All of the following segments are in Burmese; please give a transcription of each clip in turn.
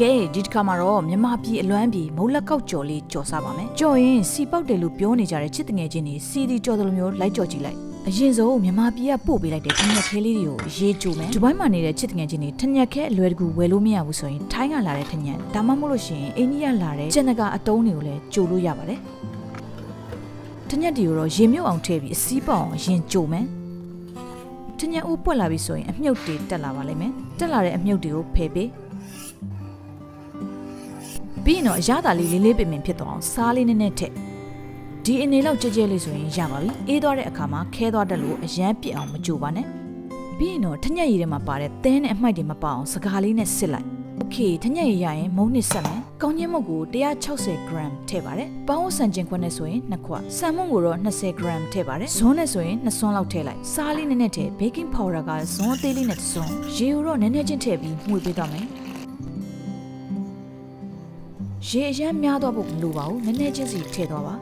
ကဲဒီတစ်ခါမှာတော့မြန်မာပြည်အလွမ်းပြည်မုံလက်ကောက်ကြော်လေးကြော်စားပါမယ်ကြော်ရင်စီပေါက်တယ်လို့ပြောနေကြတဲ့ချစ်တငယ်ချင်းတွေစီဒီကြော်တယ်လို့မျိုးလိုက်ကြော်ကြည့်လိုက်အရင်ဆုံးမြန်မာပြည်ကပို့ပေးလိုက်တဲ့ထညက်ခဲလေးတွေကိုရေးကြိုမယ်ဒီဘိုင်းမှာနေတဲ့ချစ်တငယ်ချင်းတွေထညက်ခဲအလွယ်တကူဝယ်လို့မရဘူးဆိုရင်ထိုင်းကလာတဲ့ထညက်ဒါမှမဟုတ်လို့ရှိရင်အိန္ဒိယလာတဲ့ကျန်တကအတုံးတွေကိုလည်းကြိုလို့ရပါတယ်ထညက်တွေကိုတော့ရေမြုပ်အောင်ထည့်ပြီးအစည်းပေါက်အောင်အရင်ကြိုမယ်ထညက်ဦးပွက်လာပြီဆိုရင်အမြုပ်တွေတက်လာပါလိမ့်မယ်တက်လာတဲ့အမြုပ်တွေကိုဖယ်ပေး ပြီးရင်တော့အရသာလေးလေးလေးပင်ပင်ဖြစ်သွားအောင်စားလေးနည်းနည်းထည့်ဒီအနေလောက်ကြဲကြဲလေးဆိုရင်ရပါပြီအေးသွားတဲ့အခါမှာခဲသွားတတ်လို့အရန်ပြစ်အောင်မကြိုပါနဲ့ပြီးရင်တော့ထညက်ရည်ထဲမှာပါတဲ့သင်းနဲ့အမှိုက်တွေမပအောင်စကားလေးနဲ့စစ်လိုက်โอเคထညက်ရည်ရရင်မုံနစ်ဆက်မယ်ကောင်းချင်းမုတ်ကို160 gram ထည့်ပါတယ်ပေါင်းဆန်ကျင်ခွက်နဲ့ဆိုရင်2ခွက်ဆန်မုံကိုတော့20 gram ထည့်ပါတယ်ဇွန်းနဲ့ဆိုရင်2ဆွန်းလောက်ထည့်လိုက်စားလေးနည်းနည်းထည့် baking powder ကဇွန်းအသေးလေးနဲ့တစ်ဆွန်းရေကိုတော့နည်းနည်းချင်းထည့်ပြီးမှုေပေးတော့မယ် ရေအရမ်းများတော့ဖို့မလိုပါဘူးနည်းနည်းချင်းစီထည့်သွားပါ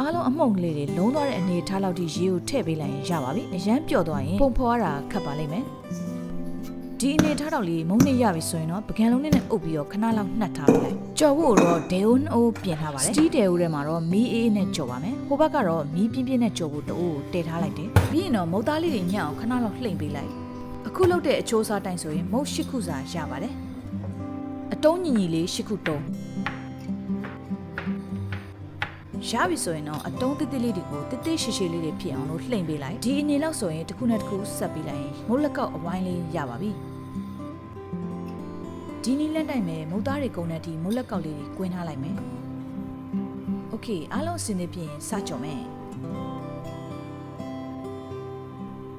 အားလုံးအမှုန့်ကလေးတွေလုံးသွားတဲ့အနေထားလောက်ထိရေကိုထည့်ပေးလိုက်ရင်ရပါပြီအရမ်းပျော့သွားရင်ပုံဖော်ရတာခက်ပါလိမ့်မယ်ဒီအနေထားတော့လေးမုံနေရပြီဆိုရင်တော့ပကံလုံးနဲ့အုပ်ပြီးတော့ခဏလောက်နှက်ထားပေးလိုက်ကြော်ဖို့တော့ဒေယိုနှိုးပြင်ထားပါတယ်စတီးဒေယိုထဲမှာတော့မီးအေးနဲ့ကြော်ပါမယ်ဟိုဘက်ကတော့မီးပြင်းပြင်းနဲ့ကြော်ဖို့တူတည်ထားလိုက်တယ်ပြီးရင်တော့မုတ်သားလေးတွေညှက်အောင်ခဏလောက်လှိမ့်ပေးလိုက်အခုလုပ်တဲ့အချိုးစားတိုင်းဆိုရင်မုတ်ရှိခုစာရပါတယ် အတုံးညီညီလေးရှိခုတုံး ရပြီဆိုရင်တော့အတုံးတိတိလေးတွေကိုတိတိရှိရှိလေးတွေဖြစ်အောင်လို့လှိမ့်ပေးလိုက်ဒီအနေလောက်ဆိုရင်တစ်ခုနဲ့တစ်ခုဆက်ပေးလိုက်ရင်မိုးလက်ကောက်အဝိုင်းလေးရပါပြီဒီနီလက်တိုင်းမဲ့မုတ်သားတွေကုန်တဲ့ဒီမိုးလက်ကောက်လေးတွေကွင်းထားလိုက်မယ်โอเคအားလုံးအစင်းနေပြင်စကြော်မယ်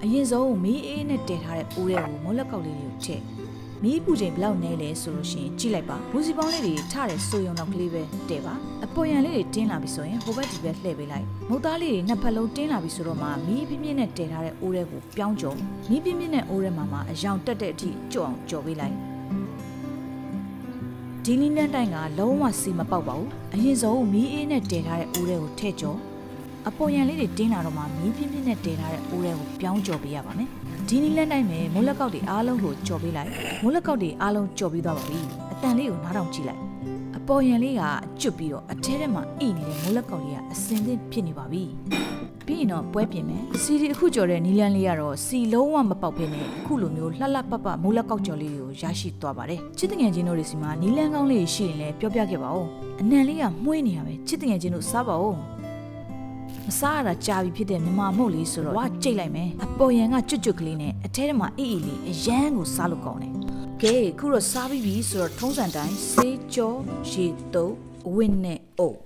အရင်ဆုံးမီးအေးနဲ့တည်ထားတဲ့ပိုးတွေကိုမိုးလက်ကောက်လေးတွေကိုထည့် မီးပူချိန်ဘယ်လောက်နဲလဲဆိုလို့ရှိရင်ကြည့်လိုက်ပါဘူစီပေါင်းလေးတွေထတဲ့ဆိုယုံတော့ကလေးပဲတည်ပါအပေါ်ရန်လေးတွေတင်းလာပြီဆိုရင်ဟိုဘက်ဒီဘက်လှည့်ပေးလိုက်မုတ်သားလေးတွေနှစ်ဖက်လုံးတင်းလာပြီဆိုတော့မှမီးပြင်းပြင်းနဲ့တည်ထားတဲ့အိုးတွေကိုပြောင်းကြော်မီးပြင်းပြင်းနဲ့အိုးထဲမှာမှအယောင်တက်တဲ့အထိကြော်အောင်ကြော်ပေးလိုက်ဒီလင်းလန်းတိုင်းကလုံးဝစီမပေါက်ပါဘူးအရင်ဆုံးမီးအေးနဲ့တည်ထားတဲ့အိုးတွေကိုထည့်ကြော် အပေါ်ရန်လေးတွေတင်းလာတော့မှမီးပြင်းပြင်းနဲ့တည်ထားတဲ့အိုးတွေကိုပြောင်းကြော်ပေးရပါမယ်ဒီနီလန်းတိုင်းပဲမိုးလက်ကောက်တွေအားလုံးကိုကြော်ပေးလိုက်မိုးလက်ကောက်တွေအားလုံးကြော်ပြီးသွားပါပြီအတန်လေးကိုနားထောင်ကြည့်လိုက်အပေါ်ရန်လေးကကျွတ်ပြီးတော့အထဲထဲမှာအိနေတဲ့မိုးလက်ကောက်လေးကအစင်သင့်ဖြစ်နေပါပြီပြီးရင်တော့ပွဲပြင်မယ်စီဒီအခုကြော်တဲ့နီလန်းလေးကတော့စီလုံးဝမပေါက်ဖ ೇನೆ အခုလိုမျိုးလှလှပပမိုးလက်ကောက်ကြော်လေးကိုရရှိသွားပါတယ်ချစ်တငယ်ချင်းတို့တွေစီမှာနီလန်းကောင်းလေးရှိရင်လည်းပြောပြခဲ့ပါဦးအနံလေးကမှုေးနေရပဲချစ်တငယ်ချင်းတို့စားပါဦး မစားရတာကြာပြီဖြစ်တဲ့မြမမုတ်လေးဆိုတော့ဝါကြိတ်လိုက်မယ်အပေါ်ရန်ကကျွတ်ကျွတ်ကလေးနဲ့အထဲထဲမှာအေးအေးလေးအရန်ကိုစားလို့ကောင်းတယ်ကဲအခုတော့စားပြီးပြီဆိုတော့ထုံးစံတိုင်းစေးကြောရေတုပ်အဝင်းနဲ့အုပ်